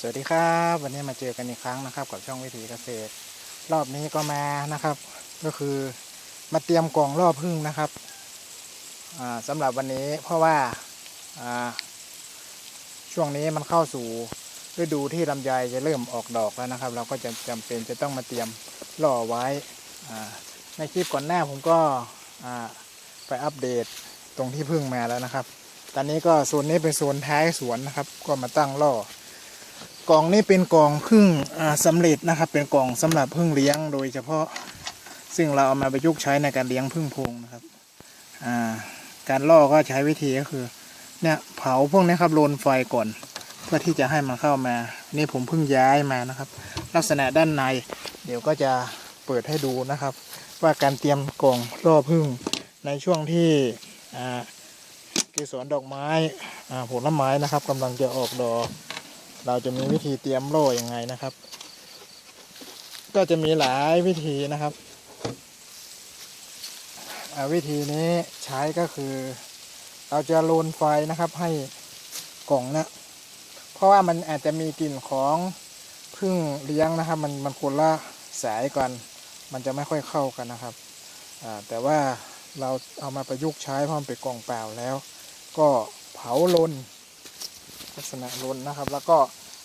สวัสดีครับ วันนี้มาเจอกันอีกครั้งนะครับ กับช่องวิถีเกษตร รอบนี้ก็มานะครับ ก็คือมาเตรียมกล่องล่อพึ่งนะครับอ่าสำหรับวันนี้เพราะว่าช่วงนี้มันเข้าสู่ฤดูที่ลำไยจะเริ่มออกดอกแล้วนะครับ เราก็จะจำเป็นจะต้องมาเตรียมล่อไว้ในคลิปก่อนหน้าผมก็ไปอัปเดตตรงที่พึ่งมาแล้วนะครับ ตอนนี้ก็โซนนี้เป็นโซนท้ายสวนนะครับ ก็มาตั้งล่อ กล่องนี้เป็นกล่องพึ่งอ่าสำเร็จนะครับ เป็นกล่องสำหรับพึ่งเลี้ยงโดยเฉพาะซึ่งเราเอามาประยุกต์ใช้ในการเลี้ยงพึ่งพงนะครับาการล่อก็ใช้วิธีก็คือเนี่ยเผาพวกนี้ครับโลนไฟก่อน เพื่อที่จะให้มันเข้ามา นี่ผมเพิ่งย้ายมานะครับ ลักษณะด้านใน เดี๋ยวก็จะเปิดให้ดูนะครับ ว่าการเตรียมกล่องล่อพึ่งในช่วงที่เกสรดอกไม้ผลไม้นะครับกำลังจะออกดอก เราจะมีวิธีเตรียมโล่ยังไงนะครับ ก็จะมีหลายวิธีนะครับ วิธีนี้ใช้ก็คือ เราจะโลนไฟนะครับให้กล่องเนะเพราะว่ามันอาจจะมีกลิ่นของพึ่งเลี้ยงนะครับ มันมันคนละสายกันมันจะไม่ค่อยเข้ากันนะครับแต่ว่าเราเอามาประยุกต์ใช้พราะมันเป็นกล่องเปล่าแล้ว ก็เผาลน ลักษณะล้นนะครับ แล้วก็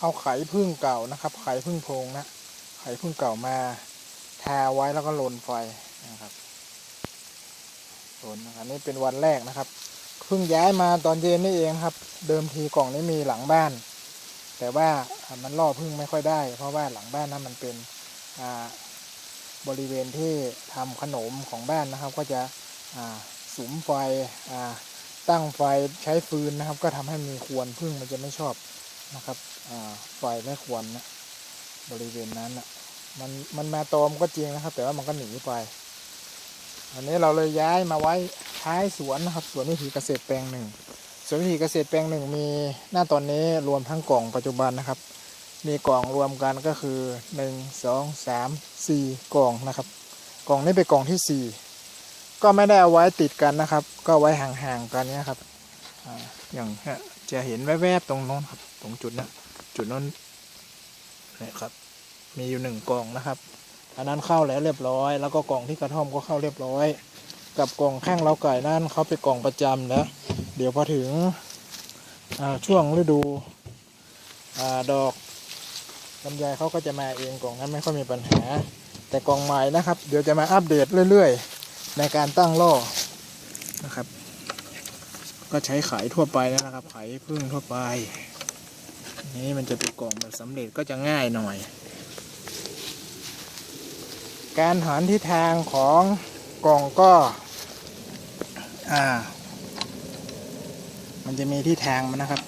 เอาไข่พึ่งเก่านะครับ ไข่พึ่งโพงนะ ไข่พึ่งเก่ามาทาไว้แล้วก็ลนไฟนะครับลนนะครับนี่เป็นวันแรกนะครับเพิ่งย้ายมาตอนเย็นนี่เองครับ เดิมทีกล่องนี้มีหลังบ้าน แต่ว่ามันล่อพึ่งไม่ค่อยได้ เพราะว่าหลังบ้านนั้นมันเป็นบริเวณที่ทำขนมของบ้านนะครับ ก็จะสุมไฟอ่า ตั้งไฟใช้ฟืนนะครับ ก็ทำให้มีควนพึ่งมันจะไม่ชอบนะครับไฟไม่ควรนะบริเวณนั้นนะมันมันมาตอมก็จริงนะครับ แต่ว่ามันก็หนีไปอันนี้เราเลยย้ายมาไว้ท้ายสวนนะครับสวนวิถีเกษตรแปลงหนึ่งสวนวิถีเกษตรแปลงหนึ่งมีหน้าตอนนี้รวมทั้งกล่องปัจจุบันนะครับ มีกล่องรวมกันก็คือหนึ่งสองสามสี่กล่องนะครับ กล่องนี้เป็นกล่องที่สี่ ก็ไม่ได้เอาไว้ติดกันนะครับ ก็ไว้ห่างๆกันเนี้ยครับอย่างจะเห็นแวบๆตรงโน้นครับ ตรงจุดนั้นจุดโน้นเนี่ยครับ มีอยู่หนึ่งกล่องนะครับ อันนั้นเข้าแล้วเรียบร้อย แล้วก็กล่องที่กระท่อมก็เข้าเรียบร้อย กับกล่องข้างเล้าไก่นั่นเขาเป็นกล่องประจำแล้ว เดี๋ยวพอถึงอ่าช่วงฤดูอาดอกลำไยเขาก็จะมาเองกล่องนั้นไม่ค่อยมีปัญหา แต่กล่องใหม่นะครับ เดี๋ยวจะมาอัปเดตเรื่อยๆ ในการตั้งล่อนะครับ ก็ใช้ไขทั่วไปนะครับไขพึ่งทั่วไป นี่มันจะเป็นกล่องแบบสำเร็จก็จะง่ายหน่อย การหันทิศทางของกล่องก็ อ่า มันจะมีที่ทางมันนะครับ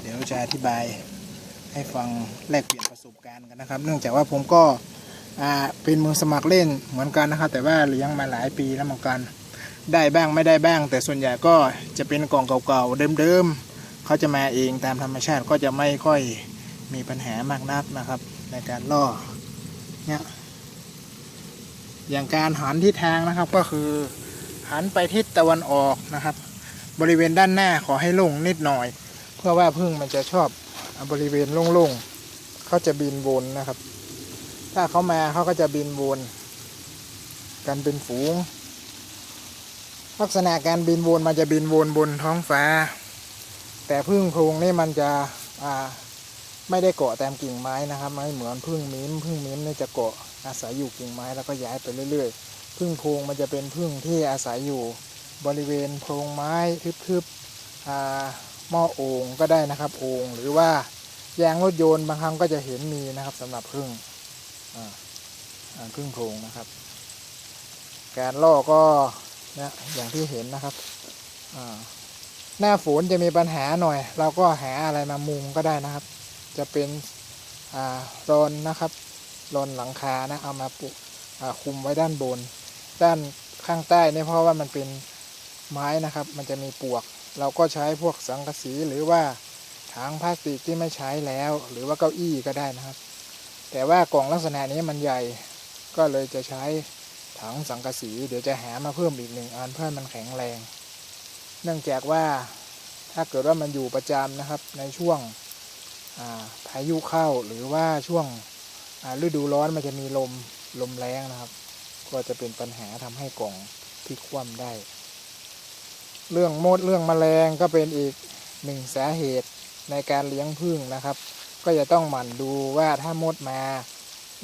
เดี๋ยวจะอธิบายให้ฟังแลกเปลี่ยนประสบการณ์กันนะครับ เนื่องจากว่าผมก็ อ่าเป็นมือสมัครเล่นเหมือนกันนะครับแต่ว่าเลี้ยงมาหลายปีแล้วเหมือนกัน ได้บ้างไม่ได้บ้าง แต่ส่วนใหญ่ก็จะเป็นกล่องเก่าๆเดิมๆเขาจะมาเองตามธรรมชาติก็จะไม่ค่อยมีปัญหามากนักนะครับ ในการล่อเนี่ยอย่างการหันทิศทางนะครับก็คือหันไปทิศตะวันออกนะครับ บริเวณด้านหน้าขอให้โล่งนิดหน่อย เพื่อว่าพึ่งมันจะชอบบริเวณโล่งๆเขาจะบินวนนะครับ ถ้าเขามาเขาก็จะบินวนกันเป็นฝูง ลักษณะการบินวนมันจะบินวนบนท้องฟ้า แต่พึ่งโพรงนี่มันจะไม่ได้เกาะตามกิ่งไม้นะครับไม่เหมือนพึ่งมิ้มพึ่งมิ้มนี่จะเกาะอาศัยอยู่กิ่งไม้แล้วก็ย้ายไปเรื่อยๆ พึ่งโพรงมันจะเป็นพึ่งที่อาศัยอยู่บริเวณโพรงไม้ทึบๆหม้อโอ่งก็ได้นะครับโอ่งหรือว่ายางรถยนต์บางครั้งก็จะเห็นมีนะครับสำหรับพึ่ง อ่าอ่าพึ่งโพรงนะครับ การล่อก็เนี่ยอย่างที่เห็นนะครับหน้าฝนจะมีปัญหาหน่อย เราก็หาอะไรมามุงก็ได้นะครับ จะเป็นอ่ารอนนะครับรอนหลังคานะเอามาปุคุมไว้ด้านบน ด้านข้างใต้เนี่ยเพราะว่ามันเป็นไม้นะครับ มันจะมีปวก เราก็ใช้พวกสังกะสีหรือว่าถังพลาสติกที่ไม่ใช้แล้ว หรือว่าเก้าอี้ก็ได้นะครับ แต่ว่ากล่องลักษณะนี้มันใหญ่ก็เลยจะใช้ถังสังกะสีเดี๋ยวจะหามาเพิ่มอีกหนึ่งอันเพื่อให้มันแข็งแรง เนื่องจากว่าถ้าเกิดว่ามันอยู่ประจำนะครับในช่วงพายุเข้าหรือว่าช่วงฤดูร้อนมันจะมีลมลมแรงนะครับ ก็จะเป็นปัญหาทำให้กล่องพลิกคว่ำได้ เรื่องมดเรื่องแมลงก็เป็นอีกหนึ่งสาเหตุในการเลี้ยงผึ้งนะครับ ก็จะต้องหมั่นดูว่าถ้ามดมา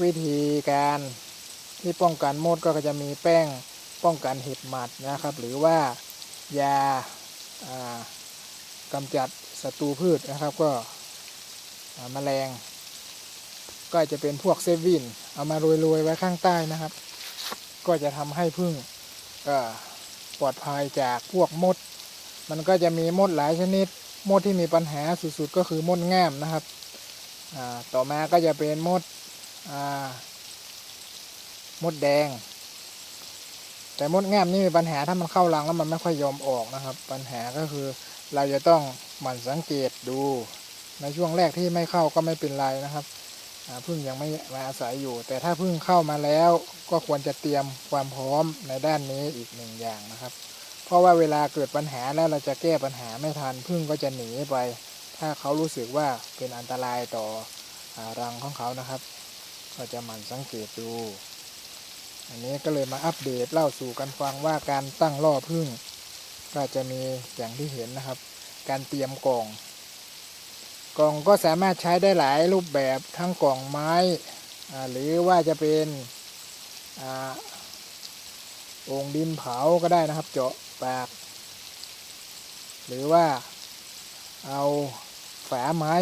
วิธีการที่ป้องกันมดก็จะมีแป้งป้องกันเห็บหมัดนะครับ หรือว่ายาอ่ากำจัดศัตรูพืชนะครับก็อ่าแมลง ก็จะเป็นพวกเซฟินเอามาโรยๆไว้ข้างใต้นะครับ ก็จะทำให้พึ่งปลอดภัยจากพวกมด มันก็จะมีมดหลายชนิด มดที่มีปัญหาสุดๆก็คือมดง่ามนะครับ ต่อมาก็จะเป็นมดมดแดง แต่มดแง่มนี่มีปัญหาถ้ามันเข้ารังแล้วมันไม่ค่อยยอมออกนะครับ ปัญหาก็คือเราจะต้องหมั่นสังเกตดูในช่วงแรกที่ไม่เข้าก็ไม่เป็นไรนะครับพึ่งยังไม่มาอาศัยอยู่ แต่ถ้าพึ่งเข้ามาแล้วก็ควรจะเตรียมความพร้อมในด้านนี้อีกหนึ่งอย่างนะครับ เพราะว่าเวลาเกิดปัญหาแล้วเราจะแก้ปัญหาไม่ทันพึ่งก็จะหนีไป ถ้าเขารู้สึกว่าเป็นอันตรายต่ออรังของเขานะครับ ก็จะหมั่นสังเกตดู อันนี้ก็เลยมาอัปเดตเล่าสู่กันฟังว่าการตั้งล่อพึ่ง ก็จะมีอย่างที่เห็นนะครับ การเตรียมกล่องกล่องก็สามารถใช้ได้หลายรูปแบบทั้งกล่องไม้ หรือว่าจะเป็นอาโอ่งดินเผาก็ได้นะครับ เจาะปาก หรือว่าเอา ฝาไม้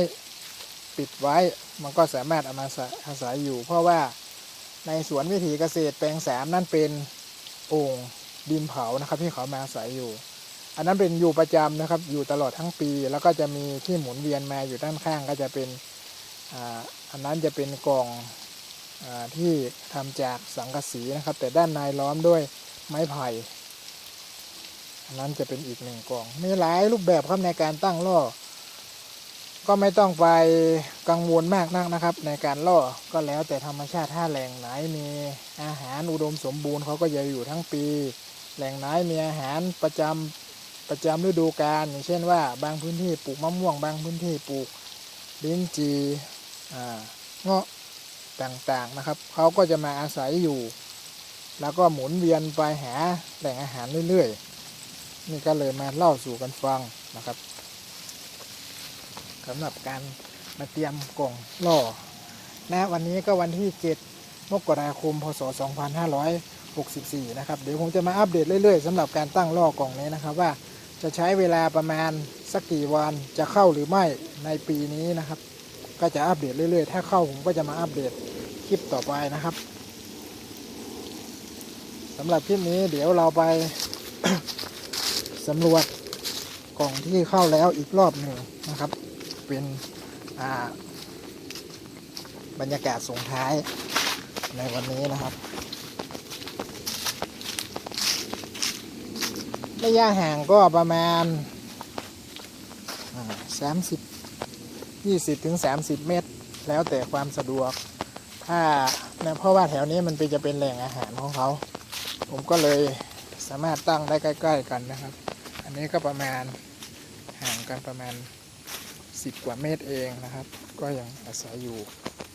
ปิดไว้ มันก็สามารถเอามาอาศัยอยู่ เพราะว่าในสวนวิถีเกษตรแปลงสามนั่นเป็นโอ่งดินเผานะครับ ที่เขามาอาศัยอยู่ อันนั้นเป็นอยู่ประจำนะครับ อยู่ตลอดทั้งปี แล้วก็จะมีที่หมุนเวียนมาอยู่ด้านข้างก็จะเป็นอันนั้นจะเป็นกล่องอที่ทำจากสังกะสีนะครับ แต่ด้านในล้อมด้วยไม้ไผ่อันนั้นจะเป็นอีกหนึ่งกล่องมีหลายรูปแบบครับในการตั้งล่อ ก็ไม่ต้องไปกังวลมากนักนะครับ ในการล่อก็แล้วแต่ธรรมชาติถ้าแหล่งไหนมีอาหารอุดมสมบูรณ์เขาก็จะอยู่ทั้งปี แหล่งไหนมีอาหารประจำประจำฤดูกาลอย่างเช่นว่า บางพื้นที่ปลูกมะม่วง บางพื้นที่ปลูกลิ้นจีเงาะต่างๆนะครับเขาก็จะมาอาศัยอยู่ แล้วก็หมุนเวียนไปหาแหล่งอาหารเรื่อยๆนี่ก็เลยมาเล่าสู่กันฟังนะครับ สำหรับการมาเตรียมกล่องล่อนะวันนี้ก็วันที่ 7 มกราคม พศ 2564 นะครับ เดี๋ยวผมจะมาอัปเดตเรื่อยๆสำหรับการตั้งล่อกล่องนี้นะครับว่าจะใช้เวลาประมาณสักกี่วันจะเข้าหรือไม่ในปีนี้นะครับ ก็จะอัปเดตเรื่อยๆ ถ้าเข้าผมก็จะมาอัปเดตคลิปต่อไปนะครับสำหรับคลิปนี้เดี๋ยวเราไปสำรวจกล่องที่เข้าแล้วอีกรอบหนึ่งนะครับ เป็นบรรยากาศส่งท้ายในวันนี้นะครับ ระยะห่างก็ประมาณสามสิบยี่สิบถึงสามสิบเมตร แล้วแต่ความสะดวก ถ้านะเพราะว่าแถวนี้มันเป็นจะเป็นแหล่งอาหารของเขา ผมก็เลยสามารถตั้งได้ใกล้ ๆ กันนะครับ อันนี้ก็ประมาณห่างกันประมาณ สิบกว่าเมตรเองนะครับ ก็ยังอาศัยอยู่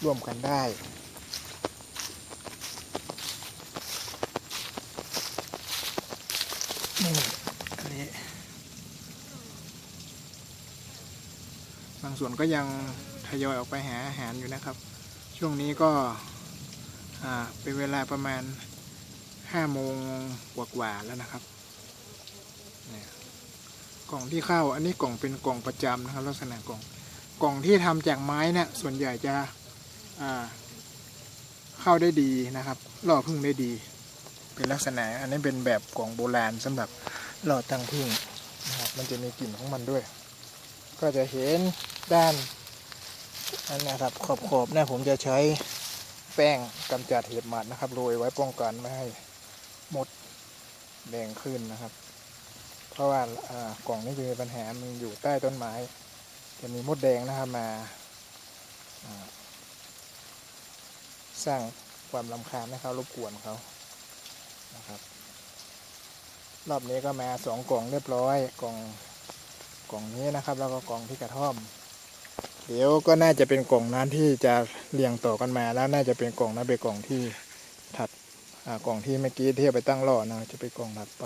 ร่วมกันได้นี่อันนี้บางส่วนก็ยังทยอยออกไปหาอาหารอยู่นะครับ ช่วงนี้ก็เป็นเวลาประมาณห้าโมงกว่าๆแล้วนะครับ กล่องที่เข้า อันนี้กล่องเป็นกล่องประจำนะครับ ลักษณะกล่องกล่องที่ทำจากไม้เนี่ยส่วนใหญ่จะอ่าเข้าได้ดีนะครับล่อพึ่งได้ดี เป็นลักษณะ อันนี้เป็นแบบกล่องโบราณสำหรับหลอตังพึ่งนะครับมันจะมีกลิ่นของมันด้วย ก็จะเห็นด้านอันนะครับขอบขอบๆเนี่ยผมจะใช้แป้งกำจัดเห็บหมัดนะครับโรยไว้ป้องกันไม่ให้มดแดงขึ้นนะครับ เพราะว่ากล่องนี้จะมีปัญหา มันอยู่ใต้ต้นไม้ จะมีมดแดงนะครับมา สร้างความลำคาญให้เขารบกวนเขานะครับ รอบนี้ก็มาสองกล่องเรียบร้อยกล่องกล่องนี้นะครับ แล้วก็กล่องที่กระท่อม เดี๋ยวก็น่าจะเป็นกล่องนั้นที่จะเรียงต่อกันมาแล้วน่าจะเป็นกล่องนั้นเป็นกล่องที่ถัดกล่องที่เมื่อกี้ที่เอาไปตั้งล่อนะจะเป็นกล่องถัดไป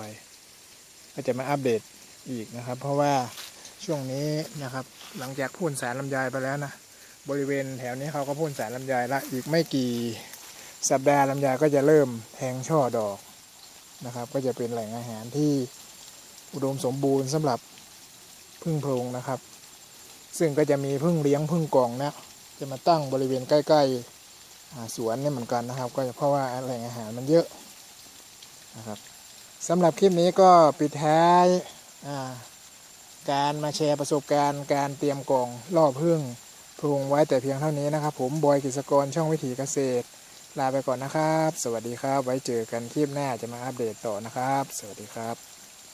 ก็จะมาอัปเดตอีกนะครับ เพราะว่าช่วงนี้นะครับ หลังจากพ่นสารลำไยไปแล้วนะบริเวณแถวนี้เขาก็พ่นสารลำไยละอีกไม่กี่สัปดาห์ลำไยก็จะเริ่มแทงช่อดอกนะครับ ก็จะเป็นแหล่งอาหารที่อุดมสมบูรณ์สำหรับพึ่งโพรงนะครับ ซึ่งก็จะมีพึ่งเลี้ยงพึ่งกองนะจะมาตั้งบริเวณใกล้ๆสวนนี่เหมือนกันนะครับ ก็เพราะว่าแหล่งอาหารมันเยอะนะครับ สำหรับคลิปนี้ก็ปิดท้ายการมาแชร์ประสบการณ์การเตรียมกล่องล่อพึ่งโพรงไว้แต่เพียงเท่านี้นะครับ ผมบอยกิจกรช่องวิถีเกษตร ลาไปก่อนนะครับ สวัสดีครับ ไว้เจอกันคลิปหน้าจะมาอัปเดตต่อนะครับ สวัสดีครับ